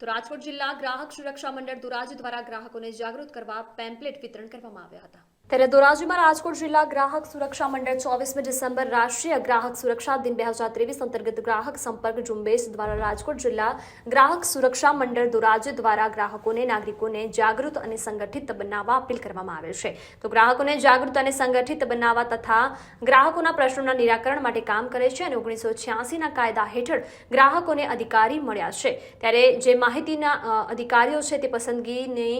તો રાજકોટ જિલ્લા ગ્રાહક સુરક્ષા મંડળ દુરાજ દ્વારા ગ્રાહકોને જાગૃત કરવા પેમ્પલેટ વિતરણ કરવામાં આવ્યા હતા. ત્યારે ધોરાજીમાં રાજકોટ જિલ્લા ગ્રાહક સુરક્ષા મંડળ ચોવીસમી ડિસેમ્બર રાષ્ટ્રીય ગ્રાહક સુરક્ષા દિન બે હજાર ત્રેવીસ અંતર્ગત ગ્રાહક સંપર્ક ઝુંબેશ દ્વારા રાજકોટ જિલ્લા ગ્રાહક સુરક્ષા મંડળ ધોરાજી દ્વારા ગ્રાહકોને નાગરિકોને જાગૃત અને સંગઠિત બનાવવા અપીલ કરવામાં આવે છે. તો ગ્રાહકોને જાગૃત અને સંગઠિત બનાવવા તથા ગ્રાહકોના પ્રશ્નોના નિરાકરણ માટે કામ કરે છે અને ઓગણીસો છ્યાસીના કાયદા હેઠળ ગ્રાહકોને અધિકારી મળ્યા છે. ત્યારે જે માહિતીના અધિકારીઓ છે તે પસંદગીની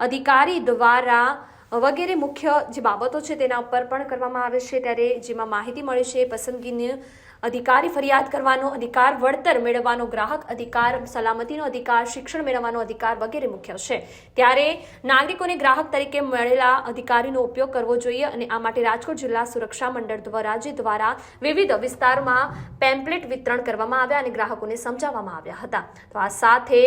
અધિકારી દ્વારા વગેરે મુખ્ય જે બાબતો છે તેના ઉપર પણ કરવામાં આવે છે ત્યારે જેમાં માહિતી મળે છે, પસંદગીની અધિકારી ફરિયાદ કરવાનો અધિકાર, વળતર મેળવવાનો ગ્રાહક અધિકાર, સલામતીનો અધિકાર, શિક્ષણ મેળવવાનો અધિકાર વગેરે મુખ્ય છે. ત્યારે નાગરિકોને ગ્રાહક તરીકે મળેલા અધિકારીનો ઉપયોગ કરવો જોઈએ અને આ માટે રાજકોટ જિલ્લા સુરક્ષા મંડળ દ્વારા, જે દ્વારા વિવિધ વિસ્તારમાં પેમ્પલેટ વિતરણ કરવામાં આવ્યા અને ગ્રાહકોને સમજાવવામાં આવ્યા હતા. તો આ સાથે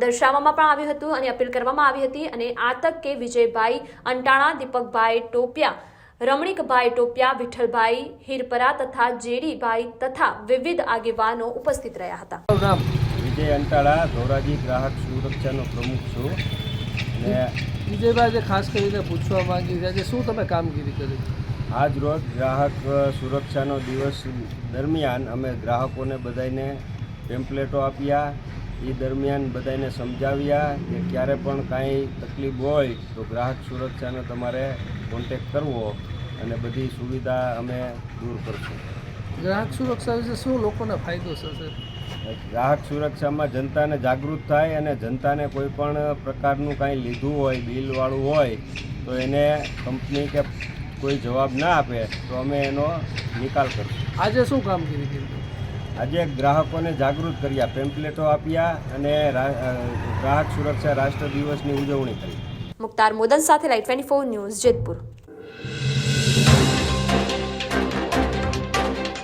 દર્શાવવામાં પણ આવ્યું હતું અને અપીલ કરવામાં આવી હતી અને આતક કે વિજયભાઈ અંટાણા, દીપકભાઈ ટોપિયા રમણીકભાઈ ટોપિયા વિઠ્ઠલભાઈ હિરપરા તથા જેડીભાઈ તથા વિવિધ આગેવાનો ઉપસ્થિત રહ્યા હતા. વિજય અંટાળા ધોરાજી ગ્રાહક સુરક્ષાનો પ્રમુખ છું. અને વિજયભાઈ જે ખાસ કરીને પૂછવા માંગી રહ્યા છે શું તમે કામગીરી કરી? આજ રોજ ગ્રાહક સુરક્ષાનો દિવસ દરમિયાન અમે ગ્રાહકોને બધાને પેમ્પલેટો આપ્યા એ દરમિયાન બધાને સમજાવ્યા કે ક્યારે પણ કાંઈ તકલીફ હોય તો ગ્રાહક સુરક્ષાનો તમારે કોન્ટેક કરવો. અને બધી સુવિધા અમે દૂર કરશું. ગ્રાહક સુરક્ષા વિશે શું લોકોને ફાયદો થશે? ગ્રાહક સુરક્ષામાં જનતાને જાગૃત થાય અને જનતાને કોઈ પણ પ્રકારનું કાંઈ લીધું હોય બિલવાળું હોય તો એને કંપની કે કોઈ જવાબ ના આપે તો અમે એનો નિકાલ કરશું. આજે શું કામગીરી કરી આજે ગ્રાહકોને જાગૃત કર્યા પેમ્પલેટો આપ્યા અને ગ્રાહક સુરક્ષા રાષ્ટ્ર દિવસની ઉજવણી કરી. મુક્તાર મોદન સાથે light twenty four news Jetpur. Thank you.